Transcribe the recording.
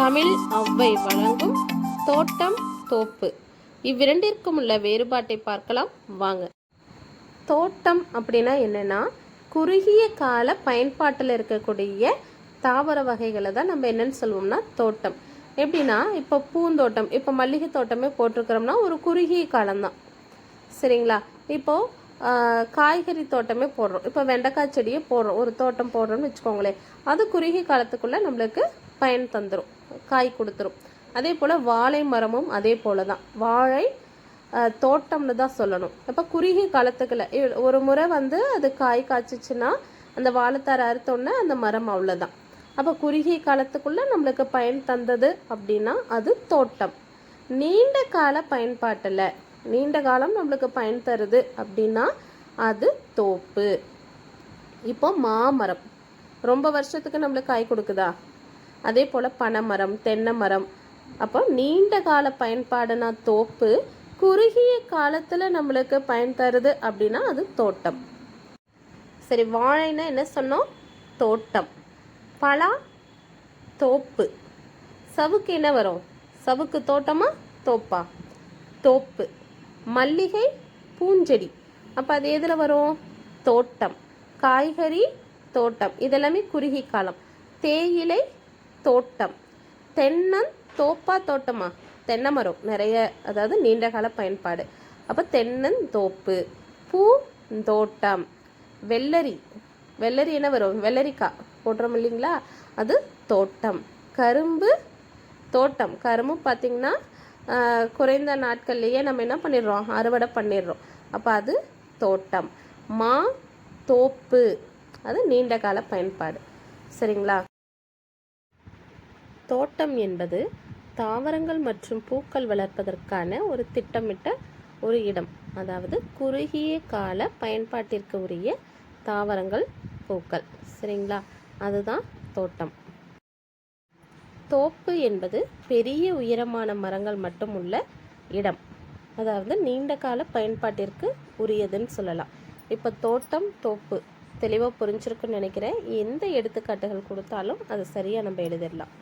தமிழ் ஔவை வழங்கும் தோட்டம் தோப்பு. இவ்விரண்டிற்கும் உள்ள வேறுபாட்டை பார்க்கலாம். வாங்க. தோட்டம் அப்படின்னா என்னென்னா குறுகிய கால பயன்பாட்டில் இருக்கக்கூடிய தாவர வகைகளை தான் நம்ம என்னன்னு சொல்லுவோம்னா தோட்டம். எப்படின்னா இப்போ பூந்தோட்டம் இப்போ மல்லிகை தோட்டமே போட்டிருக்கிறோம்னா ஒரு குறுகிய காலம்தான். சரிங்களா? இப்போ காய்கறி தோட்டமே போடுறோம். இப்போ வெண்டைக்காய் செடியே போடுறோம். ஒரு தோட்டம் போடுறோம்னு வச்சுக்கோங்களேன். அது குறுகிய காலத்துக்குள்ளே நம்மளுக்கு பயன் தந்துடும் காய் கொடுத்துரும். அதே போல் வாழை மரமும் அதே போல தான் வாழை தோட்டம்னு தான் சொல்லணும். அப்போ குறுகிய காலத்துக்கில் ஒரு முறை வந்து அது காய் காய்ச்சிச்சுன்னா அந்த வாழைத்தார அறுத்தோன்னே அந்த மரம் அவ்வளோதான் அப்போ குறுகிய காலத்துக்குள்ளே நம்மளுக்கு பயன் தந்தது அப்படின்னா அது தோட்டம். நீண்ட கால பயன்பாட்டில் நீண்ட காலம் நம்மளுக்கு பயன் தருது அப்படின்னா அது தோப்பு. இப்போ மாமரம். ரொம்ப வருஷத்துக்கு நம்மளுக்கு காய் கொடுக்குதா? அதே போல் பனைமரம் தென்னை மரம் அப்போ நீண்ட கால பயன்பாடுனா தோப்பு குறுகிய காலத்தில் நம்மளுக்கு பயன் தருது அப்படின்னா அது தோட்டம். சரி வாழைன்னா என்ன சொன்னோம்? தோட்டம். பலா தோப்பு. சவுக்கு என்ன வரும்? சவுக்கு தோட்டமா? தோப்பா. தோப்பு. மல்லிகை பூஞ்செடி. அப்போ அது எதில் வரும்? தோட்டம். காய்கறி தோட்டம். இதெல்லாமே குறுகி காலம். தேயிலை தோட்டம். தென்னன் தோப்பா தோட்டமா? தென்னை மரம் நிறைய அதாவது நீண்ட கால பயன்பாடு. அப்போ தென்னந்தோப்பு பூ தோட்டம் வெள்ளரி. வெள்ளரி என்ன வரும்? வெள்ளரிக்காய் போடுறோம் இல்லைங்களா? அது தோட்டம். கரும்பு தோட்டம். கரும்பு பார்த்திங்கன்னா குறைந்த நாட்கள்லேயே நம்ம என்ன பண்ணிடுறோம்? அறுவடை பண்ணிடுறோம். அப்போ அது தோட்டம். மா தோப்பு. அது நீண்ட கால பயன்பாடு. சரிங்களா? தோட்டம் என்பது தாவரங்கள் மற்றும் பூக்கள் வளர்ப்பதற்கான ஒரு திட்டமிட்ட ஒரு இடம். அதாவது குறுகிய கால பயன்பாட்டிற்கு உரிய தாவரங்கள் பூக்கள். சரிங்களா? அதுதான் தோட்டம். தோப்பு என்பது பெரிய உயரமான மரங்கள் மட்டும் உள்ள இடம். அதாவது நீண்ட கால பயன்பாட்டிற்கு உரியதுன்னு சொல்லலாம். இப்போ தோட்டம் தோப்பு தெளிவாக புரிஞ்சிருக்குன்னு நினைக்கிறேன். எந்த எடுத்துக்காட்டுகள் கொடுத்தாலும் அது சரியாக நம்ம எழுதிடலாம்.